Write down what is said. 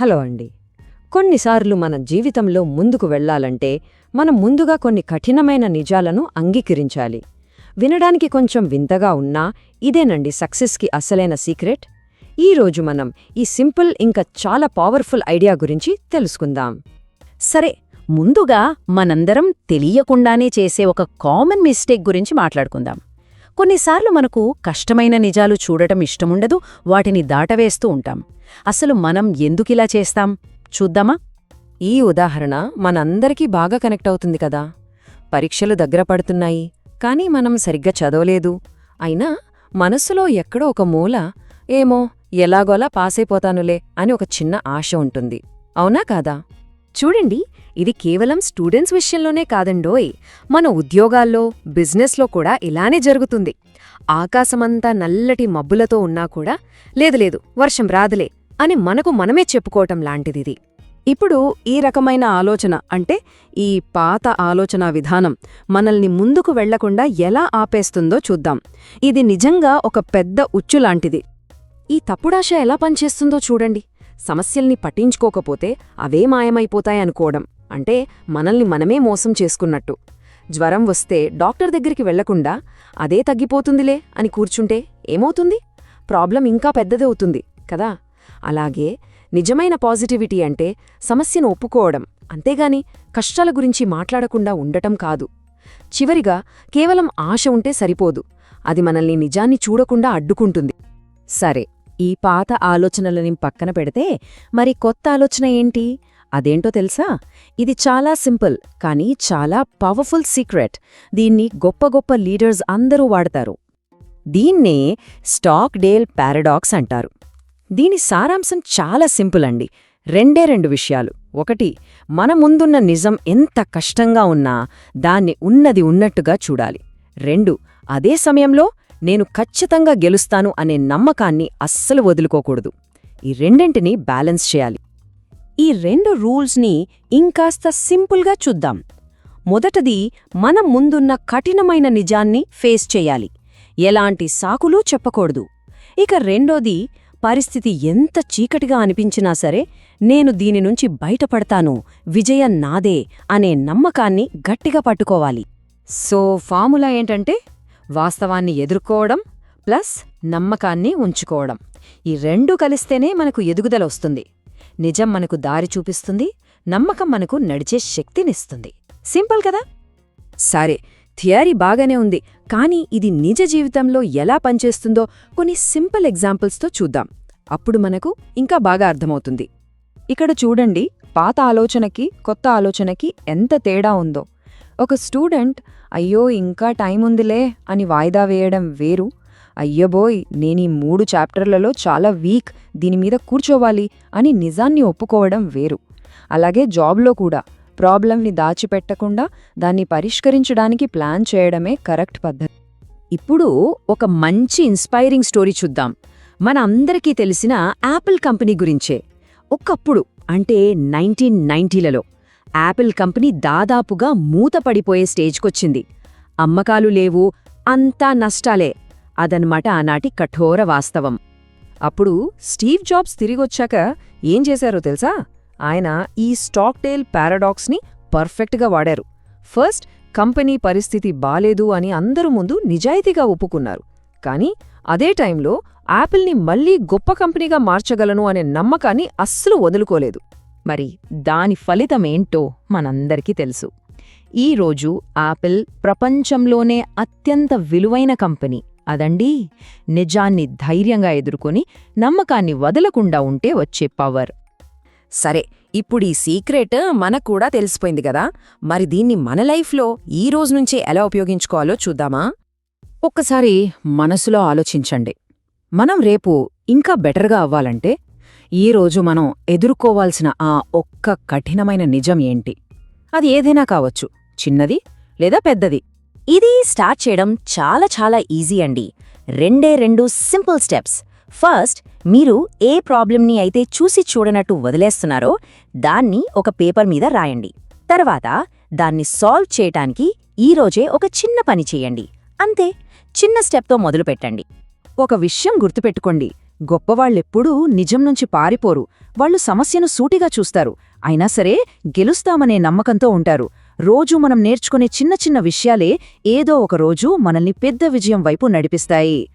Hello అండి. కొన్నిసార్లు మన జీవితంలో ముందుకు వెళ్ళాలంటే మనం ముందుగా కొన్ని కఠినమైన నిజాలను అంగీకరించాలి. వినడానికి కొంచెం వింతగా ఉన్నా ఇదేనండి సక్సెస్కి అసలైన సీక్రెట్? ఈరోజు మనం ఈ సింపుల్ ఇంకా చాలా పవర్ఫుల్ ఐడియా గురించి తెలుసుకుందాం. సరే ముందుగా మనందరం తెలియకుండానే చేసే ఒక కామన్ మిస్టేక్ గురించి మాట్లాడుకుందాం. కొన్నిసార్లు మనకు కష్టమైన నిజాలు చూడటం ఇష్టముండదు వాటిని దాటవేస్తూ ఉంటాం. అసలు మనం ఎందుకిలా చేస్తాం? చూద్దామా? ఈ ఉదాహరణ మనందరికీ బాగా కనెక్ట్ అవుతుంది కదా. పరీక్షలు దగ్గర పడుతున్నాయి కానీ మనం సరిగ్గా చదవలేదు. అయినా మనస్సులో ఎక్కడో ఒక మూల ఏమో ఎలాగోలా పాసైపోతానులే అని ఒక చిన్న ఆశ ఉంటుంది. అవునా కాదా? చూడండి ఇది కేవలం స్టూడెంట్స్ విషయంలోనే కాదండోయ్. మన ఉద్యోగాల్లో బిజినెస్లో కూడా ఇలానే జరుగుతుంది. ఆకాశమంతా నల్లటి మబ్బులతో ఉన్నా కూడా లేదు లేదు వర్షం రాదులే అని మనకు మనమే చెప్పుకోవటం లాంటిదిది. ఇప్పుడు ఈ రకమైన ఆలోచన అంటే ఈ పాత ఆలోచన విధానం మనల్ని ముందుకు వెళ్ళకుండా ఎలా ఆపేస్తుందో చూద్దాం. ఇది నిజంగా ఒక పెద్ద ఉచ్చులాంటిది ఈ తప్పుడాశ ఎలా పనిచేస్తుందో చూడండి. సమస్యల్ని పట్టించుకోకపోతే అవే మాయమైపోతాయనుకోవడం అంటే మనల్ని మనమే మోసం చేసుకున్నట్టు. జ్వరం వస్తే డాక్టర్ దగ్గరికి వెళ్ళకుండా అదే తగ్గిపోతుందిలే అని కూర్చుంటే ఏమవుతుంది? ప్రాబ్లం ఇంకా పెద్దదవుతుంది కదా? అలాగే నిజమైన పాజిటివిటీ అంటే సమస్యను ఒప్పుకోవడం. అంతేగాని కష్టాల గురించి మాట్లాడకుండా ఉండటం కాదు. చివరిగా కేవలం ఆశ ఉంటే సరిపోదు. అది మనల్ని నిజాన్ని చూడకుండా అడ్డుకుంటుంది. సరే ఈ పాత ఆలోచనలని పక్కన పెడితే మరి కొత్త ఆలోచన ఏంటి? అదేంటో తెలుసా? ఇది చాలా సింపుల్ కానీ చాలా పవర్ఫుల్ సీక్రెట్. దీన్ని గొప్ప గొప్ప లీడర్స్ అందరూ వాడతారు. దీన్నే స్టాక్ డేల్ పారాడాక్స్ అంటారు. దీని సారాంశం చాలా సింపుల్ అండి. రెండే రెండు విషయాలు. ఒకటి మన ముందున్న నిజం ఎంత కష్టంగా ఉన్నా దాన్ని ఉన్నది ఉన్నట్టుగా చూడాలి. రెండు అదే సమయంలో నేను ఖచ్చితంగా గెలుస్తాను అనే నమ్మకాన్ని అస్సలు వదులుకోకూడదు. ఈ రెండింటినీ బ్యాలెన్స్ చేయాలి. ఈ రెండు రూల్స్ని ఇంకాస్త సింపుల్గా చూద్దాం. మొదటది మన ముందున్న కఠినమైన నిజాన్ని ఫేస్ చేయాలి. ఎలాంటి సాకులూ చెప్పకూడదు. ఇక రెండోది పరిస్థితి ఎంత చీకటిగా అనిపించినా సరే నేను దీని నుంచి బయటపడతాను విజయం నాదే అనే నమ్మకాన్ని గట్టిగా పట్టుకోవాలి. సో ఫార్ములా ఏంటంటే? వాస్తవాన్ని ఎదుర్కోవడం ప్లస్ నమ్మకాన్ని ఉంచుకోవడం. ఈ రెండూ కలిస్తేనే మనకు ఎదుగుదల వస్తుంది. నిజం మనకు దారి చూపిస్తుంది నమ్మకం మనకు నడిచే శక్తినిస్తుంది. సింపుల్ కదా? సరే థియరీ బాగానే ఉంది కానీ ఇది నిజ జీవితంలో ఎలా పనిచేస్తుందో కొన్ని సింపుల్ ఎగ్జాంపుల్స్తో చూద్దాం. అప్పుడు మనకు ఇంకా బాగా అర్థమవుతుంది. ఇక్కడ చూడండి పాత ఆలోచనకి కొత్త ఆలోచనకి ఎంత తేడా ఉందో. ఒక స్టూడెంట్ అయ్యో ఇంకా టైం ఉందిలే అని వాయిదా వేయడం వేరు. అయ్యబోయ్ ఈ మూడు చాప్టర్లలో చాలా వీక్ దీని మీద కూర్చోవాలి అని నిజాన్ని ఒప్పుకోవడం వేరు. అలాగే జాబ్లో కూడా ప్రాబ్లంని దాచిపెట్టకుండా దాన్ని పరిష్కరించడానికి ప్లాన్ చేయడమే కరెక్ట్ పద్ధతి. ఇప్పుడు ఒక మంచి ఇన్స్పైరింగ్ స్టోరీ చూద్దాం. మన అందరికీ తెలిసిన యాపిల్ కంపెనీ గురించే. ఒకప్పుడు అంటే నైన్టీన్ నైన్టీలలో యాపిల్ కంపెనీ దాదాపుగా మూతపడిపోయే స్టేజ్కొచ్చింది. అమ్మకాలు లేవు అంతా నష్టాలే అదనమాట ఆనాటి కఠోర వాస్తవం. అప్పుడు స్టీవ్ జాబ్స్ తిరిగొచ్చాక ఏం చేశారో తెలుసా? ఆయన ఈ స్టాక్టేల్ పారాడాక్స్ని పర్ఫెక్ట్గా వాడారు. ఫస్ట్ కంపెనీ పరిస్థితి బాలేదు అని అందరూ ముందు నిజాయితీగా ఒప్పుకున్నారు. కానీ అదే టైంలో యాపిల్ని మళ్ళీ గొప్ప కంపెనీగా మార్చగలను అనే నమ్మకాన్ని అస్సలు వదులుకోలేదు. మరి దాని ఫలితమేంటో మనందరికీ తెలుసు. ఈరోజు యాపిల్ ప్రపంచంలోనే అత్యంత విలువైన కంపెనీ. అదండి నిజాన్ని ధైర్యంగా ఎదుర్కొని నమ్మకాన్ని వదలకుండా ఉంటే వచ్చే పవర్. సరే ఇప్పుడు ఈ సీక్రెట్ మనకు కూడా తెలిసిపోయింది కదా. మరి దీన్ని మన లైఫ్లో ఈ రోజు నుంచే ఎలా ఉపయోగించుకోవాలో చూద్దామా? ఒక్కసారి మనసులో ఆలోచించండి. మనం రేపు ఇంకా బెటర్గా అవ్వాలంటే ఈరోజు మనం ఎదుర్కోవాల్సిన ఆ ఒక్క కఠినమైన నిజం ఏంటి? అది ఏదైనా కావచ్చు. చిన్నది లేదా పెద్దది. ఇది స్టార్ట్ చేయడం చాలా చాలా ఈజీ అండి. రెండే రెండు సింపుల్ స్టెప్స్. ఫస్ట్ మీరు ఏ ప్రాబ్లంని అయితే చూసి చూడనట్టు వదిలేస్తున్నారో దాన్ని ఒక పేపర్ మీద రాయండి. తర్వాత దాన్ని సాల్వ్ చేయటానికి ఈరోజే ఒక చిన్న పని చేయండి. అంతే. చిన్న స్టెప్తో మొదలుపెట్టండి. ఒక విషయం గుర్తుపెట్టుకోండి. గొప్పవాళ్ళెప్పుడూ నిజం నుంచి పారిపోరు. వాళ్ళు సమస్యను సూటిగా చూస్తారు. అయినా సరే గెలుస్తామనే నమ్మకంతో ఉంటారు. రోజూ మనం నేర్చుకునే చిన్న చిన్న విషయాలే ఏదో ఒక రోజు మనల్ని పెద్ద విజయం వైపు నడిపిస్తాయి.